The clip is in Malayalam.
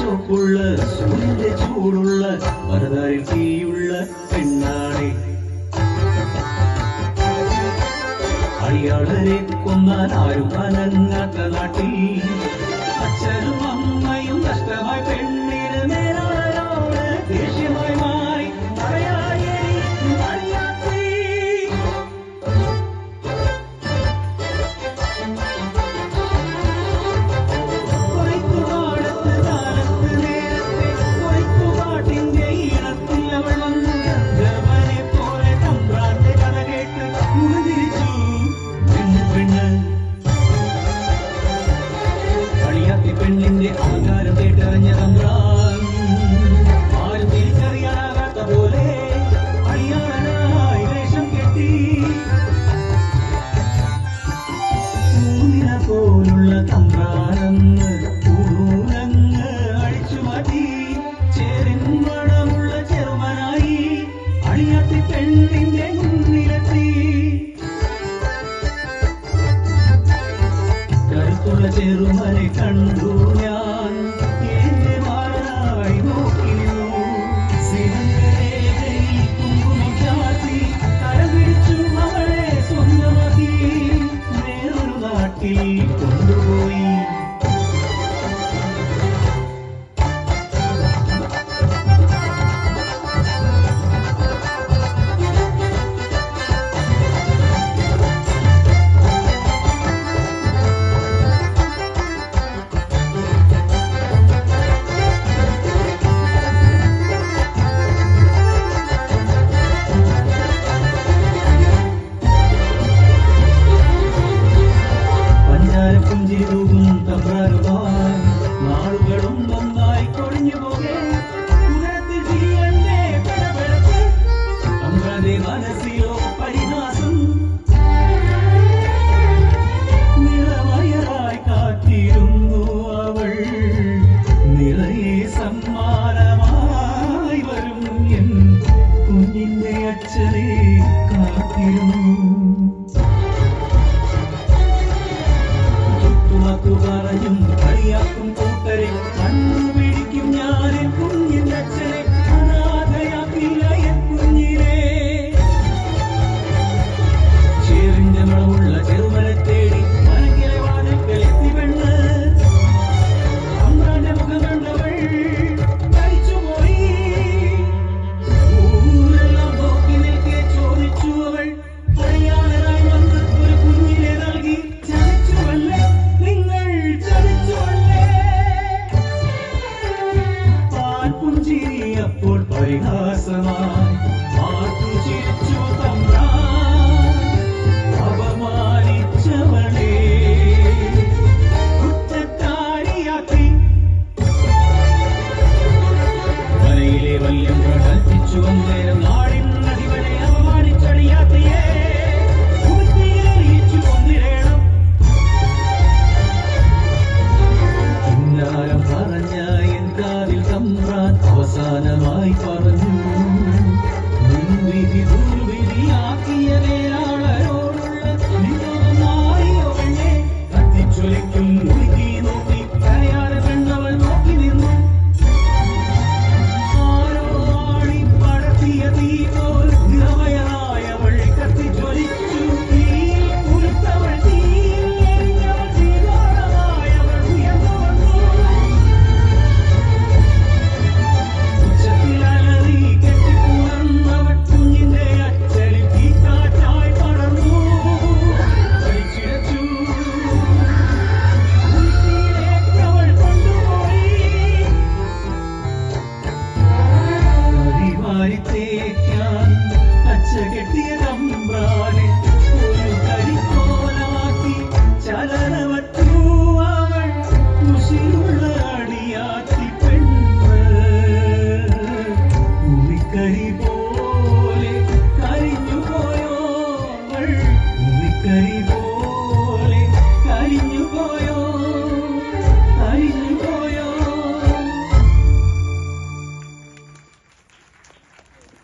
ചുവപ്പുള്ള സൂര്യന്റെ ചൂടുള്ള മറുതാരിൽ തീയുള്ള പെണ്ണാണേ. അടിയാളനെ കൊന്നാൽ ആരും അനങ്ങാത്ത നാട്ടിൽ. അച്ഛനും അമ്മയും നഷ്ടമായി പെണ്ണു ചെറുമനെ കണ്ടു ഞാൻ. നെഞ്ചിരുകും തമ്പ്രരുവാൻ നാളുകളും ഒന്നായി കൊഴിഞ്ഞു പോകെ മനസ്സിൽ காவலும் வழியாக்கும் Aslan ஞானமாய் பறந்து மின்விதி कहीं